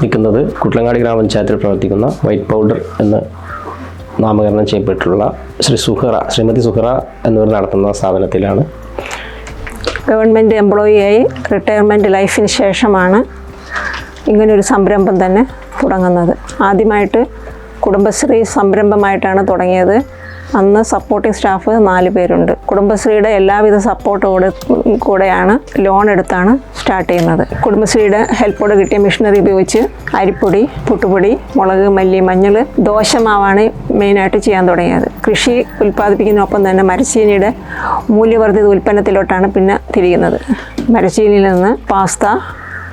നിൽക്കുന്നത് കുട്ടലങ്ങാടി ഗ്രാമപഞ്ചായത്തിൽ പ്രവർത്തിക്കുന്ന വൈറ്റ് പൗഡർ എന്ന് നാമകരണം ചെയ്യപ്പെട്ടിട്ടുള്ള ശ്രീ സുഹറ ശ്രീമതി സുഹറ എന്നിവർ നടത്തുന്ന സ്ഥാപനത്തിലാണ്. ഗവൺമെന്റ് എംപ്ലോയിയായി റിട്ടയർമെന്റ് ലൈഫിന് ശേഷമാണ് ഇങ്ങനൊരു സംരംഭം തന്നെ തുടങ്ങുന്നത്. ആദ്യമായിട്ട് കുടുംബശ്രീ സംരംഭമായിട്ടാണ് തുടങ്ങിയത്. അന്ന് സപ്പോർട്ടിംഗ് സ്റ്റാഫ് നാല് പേരുണ്ട്. കുടുംബശ്രീയുടെ എല്ലാവിധ സപ്പോർട്ടോടെ കൂടെയാണ് ലോൺ എടുത്താണ് സ്റ്റാർട്ട് ചെയ്യുന്നത്. കുടുംബശ്രീയുടെ ഹെൽപ്പോട് കിട്ടിയ മിഷനറി ഉപയോഗിച്ച് അരിപ്പൊടി പുട്ടുപൊടി മുളക് മല്ലി മഞ്ഞൾ ദോശമാവാണ് മെയിനായിട്ട് ചെയ്യാൻ തുടങ്ങിയത്. കൃഷി ഉൽപ്പാദിപ്പിക്കുന്നതിനൊപ്പം തന്നെ മരച്ചീനിയുടെ മൂല്യവർദ്ധിത ഉൽപ്പന്നത്തിലോട്ടാണ് പിന്നെ തിരിയുന്നത്. മരച്ചീനിയിൽ നിന്ന് പാസ്ത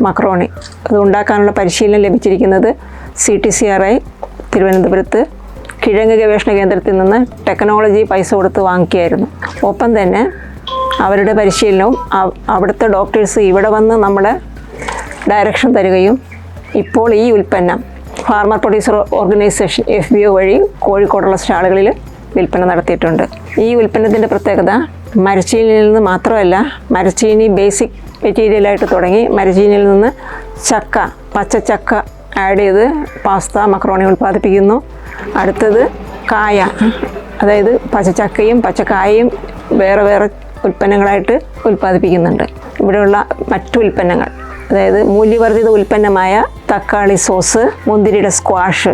മക്രോണി. അത് ഉണ്ടാക്കാനുള്ള പരിശീലനം ലഭിച്ചിരിക്കുന്നത് C T C R I തിരുവനന്തപുരത്ത് കിഴങ്ങ് ഗവേഷണ കേന്ദ്രത്തിൽ നിന്ന് ടെക്നോളജി പൈസ കൊടുത്ത് വാങ്ങിക്കുകയായിരുന്നു. ഒപ്പം തന്നെ അവരുടെ പരിശീലനവും അവ- അവിടുത്തെ ഡോക്ടേഴ്സ് ഇവിടെ വന്ന് നമ്മുടെ ഡയറക്ഷൻ തരികയും ഇപ്പോൾ ഈ ഉൽപ്പന്നം farmer producer organisation F B O വഴി കോഴിക്കോടുള്ള സ്റ്റാളുകളിൽ വിൽപ്പന നടത്തിയിട്ടുണ്ട്. ഈ ഉൽപ്പന്നത്തിന്റെ പ്രത്യേകത മരച്ചീനിയിൽ നിന്ന് മാത്രമല്ല മരച്ചീനി ബേസിക് മെറ്റീരിയലായിട്ട് തുടങ്ങി മരച്ചീനിയിൽ നിന്ന് ചക്ക പച്ച ചക്ക ആഡ് ചെയ്ത് പാസ്ത മക്രോണി ഉൽപ്പാദിപ്പിക്കുന്നു. അടുത്തത് കായ. അതായത് പച്ചച്ചക്കയും പച്ചക്കായയും വേറെ വേറെ ഉൽപ്പന്നങ്ങളായിട്ട് ഉൽപ്പാദിപ്പിക്കുന്നുണ്ട്. ഇവിടെയുള്ള മറ്റു ഉൽപ്പന്നങ്ങൾ അതായത് മൂല്യവർദ്ധിത ഉൽപ്പന്നമായ തക്കാളി സോസ് മുന്തിരിയുടെ സ്ക്വാഷ്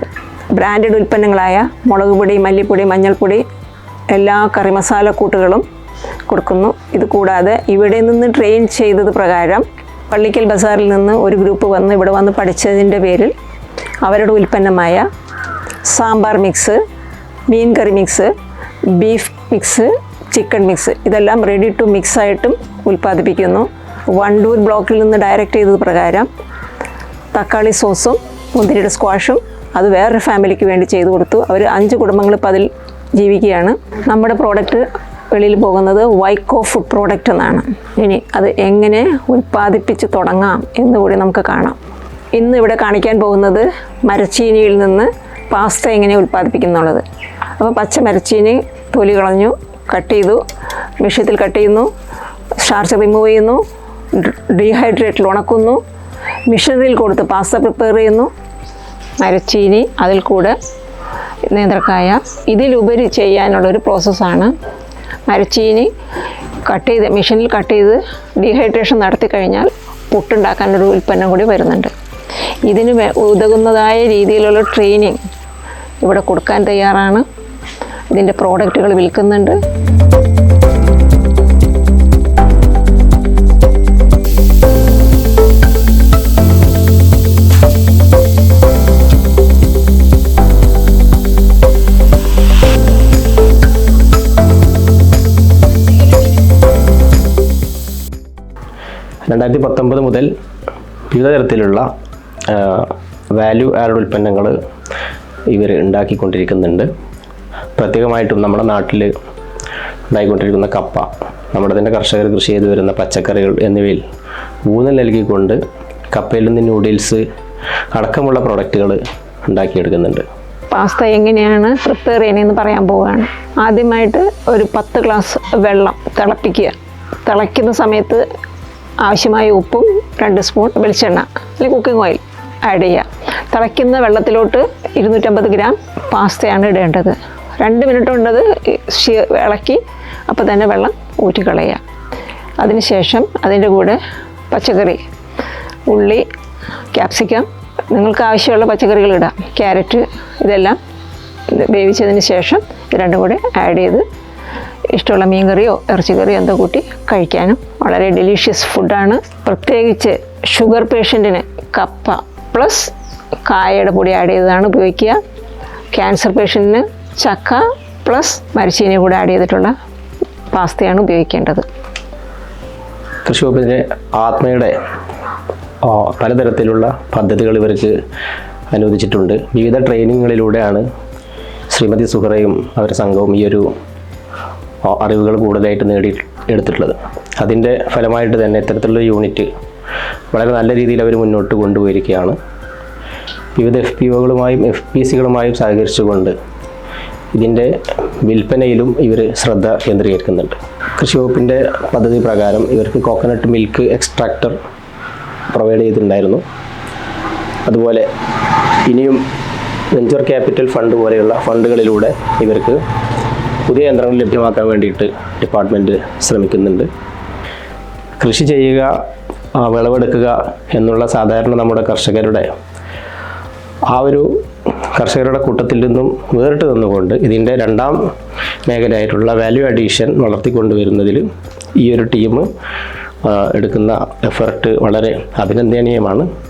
ബ്രാൻഡഡ് ഉൽപ്പന്നങ്ങളായ മുളക് പൊടി മല്ലിപ്പൊടി മഞ്ഞൾപ്പൊടി എല്ലാ കറിമസാല കൂട്ടുകളും കൊടുക്കുന്നു. ഇത് കൂടാതെ ഇവിടെ നിന്ന് ട്രെയിൻ ചെയ്തത് പ്രകാരം പള്ളിക്കൽ ബസാറിൽ നിന്ന് ഒരു ഗ്രൂപ്പ് വന്ന് ഇവിടെ വന്ന് പഠിച്ചതിന്റെ പേരിൽ അവരുടെ ഉൽപ്പന്നമായ സാമ്പാർ മിക്സ് മീൻ curry mix beef mix chicken mix. ഇതെല്ലാം റെഡി ടു മിക്സ് ആയിട്ടും ഉൽപ്പാദിപ്പിക്കുന്നു. വണ്ടൂർ ബ്ലോക്കിൽ നിന്ന് ഡയറക്റ്റ് ചെയ്തത് പ്രകാരം തക്കാളി സോസും മുന്തിരിയുടെ സ്ക്വാഷും അത് വേറൊരു ഫാമിലിക്ക് വേണ്ടി ചെയ്തു കൊടുത്തു. അവർ അഞ്ച് കുടുംബങ്ങൾ ഇപ്പോൾ അതിൽ ജീവിക്കുകയാണ്. നമ്മുടെ പ്രോഡക്റ്റ് വെളിയിൽ പോകുന്നത് വൈക്കോ ഫുഡ് പ്രോഡക്റ്റ് എന്നാണ്. ഇനി അത് എങ്ങനെ ഉൽപ്പാദിപ്പിച്ച് തുടങ്ങാം എന്നുകൂടി നമുക്ക് കാണാം. ഇന്ന് ഇവിടെ കാണിക്കാൻ പോകുന്നത് മരച്ചീനിയിൽ നിന്ന് പാസ്ത എങ്ങനെ ഉൽപ്പാദിപ്പിക്കുന്നുള്ളത്? അപ്പോൾ പച്ച മരച്ചീനി തൊലി കളഞ്ഞു കട്ട് ചെയ്തു വിഷയത്തിൽ കട്ട് ചെയ്യുന്നു സ്റ്റാർച്ച് റിമൂവ് ചെയ്യുന്നു ഡീഹൈഡ്രേറ്റിൽ ഉണക്കുന്നു മിഷനറിയിൽ കൊടുത്ത് പാസ്ത പ്രിപ്പയർ ചെയ്യുന്നു മരച്ചീനി അതിൽ കൂടെ നേന്ത്രക്കായ. ഇതിലുപരി ചെയ്യാനുള്ളൊരു പ്രോസസ്സാണ് മരച്ചീനി കട്ട് ചെയ്ത് മെഷീനിൽ കട്ട് ചെയ്ത് ഡീഹൈഡ്രേഷൻ നടത്തി കഴിഞ്ഞാൽ പുട്ടുണ്ടാക്കാനൊരു ഉൽപ്പന്നം കൂടി വരുന്നുണ്ട്. ഇതിന് ഉതകുന്നതായ രീതിയിലുള്ള ട്രെയിനിങ് ഇവിടെ കൊടുക്കാൻ തയ്യാറാണ്. ഇതിന്റെ പ്രോഡക്റ്റുകൾ വിൽക്കുന്നുണ്ട്. രണ്ടായിരത്തി പത്തൊമ്പത് മുതൽ വിവിധ തരത്തിലുള്ള വാല്യൂ ആഡ് ഉൽപ്പന്നങ്ങൾ ഇവർ ഉണ്ടാക്കിക്കൊണ്ടിരിക്കുന്നുണ്ട്. പ്രത്യേകമായിട്ടും നമ്മുടെ നാട്ടിൽ ഉണ്ടായിക്കൊണ്ടിരിക്കുന്ന കപ്പ നമ്മുടെ തന്നെ കർഷകർ കൃഷി ചെയ്തു വരുന്ന പച്ചക്കറികൾ എന്നിവയിൽ ഊന്നൽ നൽകിക്കൊണ്ട് കപ്പയിൽ നിന്ന് നൂഡിൽസ് അടക്കമുള്ള പ്രൊഡക്റ്റുകൾ ഉണ്ടാക്കിയെടുക്കുന്നുണ്ട്. പാസ്ത എങ്ങനെയാണ് പ്രിപ്പയർ ചെയ്യണമെന്ന് പറയാൻ പോവുകയാണ്. ആദ്യമായിട്ട് ഒരു പത്ത് ഗ്ലാസ് വെള്ളം തിളപ്പിക്കുക. തിളയ്ക്കുന്ന സമയത്ത് ആവശ്യമായ ഉപ്പും രണ്ട് സ്പൂൺ വെളിച്ചെണ്ണ അല്ലെങ്കിൽ കുക്കിംഗ് ഓയിൽ ആഡ് ചെയ്യുക. തിളയ്ക്കുന്ന വെള്ളത്തിലോട്ട് ഇരുന്നൂറ്റമ്പത് ഗ്രാം പാസ്തയാണ് ഇടേണ്ടത്. രണ്ട് മിനിറ്റ് കൊണ്ടത് ഇളക്കി അപ്പോൾ തന്നെ വെള്ളം ഊറ്റിക്കളയുക അതിനുശേഷം അതിന്റെ കൂടെ പച്ചക്കറി ഉള്ളി ക്യാപ്സിക്കം നിങ്ങൾക്ക് ആവശ്യമുള്ള പച്ചക്കറികൾ ഇടാം. ക്യാരറ്റ് ഇതെല്ലാം ഇത് വേവിച്ചതിന് ശേഷം ഇത് രണ്ടും കൂടെ ആഡ് ചെയ്ത് ഇഷ്ടമുള്ള മീൻ കറിയോ ഇറച്ചി കറിയോ എന്തോ കൂട്ടി കഴിക്കാനും വളരെ ഡെലീഷ്യസ് ഫുഡാണ് പ്രത്യേകിച്ച് ഷുഗർ പേഷ്യന്റിന് കപ്പ പ്ലസ് കായയുടെ പൊടി ആഡ് ചെയ്തതാണ് ഉപയോഗിക്കുക. ക്യാൻസർ പേഷ്യന്റിന് ചക്ക പ്ലസ് മരിച്ചീനി കൂടെ ആഡ് ചെയ്തിട്ടുള്ള പാസ്തയാണ് ഉപയോഗിക്കേണ്ടത്. കൃഷി വകുപ്പിന്റെ ആത്മയുടെ പലതരത്തിലുള്ള പദ്ധതികൾ ഇവർക്ക് അനുവദിച്ചിട്ടുണ്ട്. വിവിധ ട്രെയിനിങ്ങുകളിലൂടെയാണ് ശ്രീമതി സുഹറയും അവരുടെ സംഘവും ഈ ഒരു അറിവുകൾ കൂടുതലായിട്ട് നേടി എടുത്തിട്ടുള്ളത്. അതിന്റെ ഫലമായിട്ട് തന്നെ ഇത്തരത്തിലുള്ള യൂണിറ്റ് വളരെ നല്ല രീതിയിൽ അവർ മുന്നോട്ട് കൊണ്ടുപോയിരിക്കുകയാണ്. വിവിധ എഫ് പി ഒകളുമായും എഫ് പി സികളുമായും സഹകരിച്ചുകൊണ്ട് ഇതിന്റെ വിൽപ്പനയിലും ഇവർ ശ്രദ്ധ കേന്ദ്രീകരിക്കുന്നുണ്ട്. കൃഷി വകുപ്പിന്റെ പദ്ധതി പ്രകാരം ഇവർക്ക് കോക്കനട്ട് മിൽക്ക് എക്സ്ട്രാക്ടർ പ്രൊവൈഡ് ചെയ്തിട്ടുണ്ടായിരുന്നു. അതുപോലെ ഇനിയും വെഞ്ചർ ക്യാപിറ്റൽ ഫണ്ട് പോലെയുള്ള ഫണ്ടുകളിലൂടെ ഇവർക്ക് പുതിയ യന്ത്രങ്ങൾ ലഭ്യമാക്കാൻ വേണ്ടിയിട്ട് ഡിപ്പാർട്ട്മെന്റ് ശ്രമിക്കുന്നുണ്ട്. കൃഷി ചെയ്യുക വിളവെടുക്കുക എന്നുള്ള സാധാരണ നമ്മുടെ കർഷകരുടെ ആ ഒരു കർഷകരുടെ കൂട്ടത്തിൽ നിന്നും വേറിട്ട് നിന്നുകൊണ്ട് ഇതിന്റെ രണ്ടാം മേഖലയായിട്ടുള്ള വാല്യൂ അഡീഷൻ വളർത്തിക്കൊണ്ടുവരുന്നതിൽ ഈ ഒരു ടീം എടുക്കുന്ന എഫർട്ട് വളരെ അഭിനന്ദനീയമാണ്.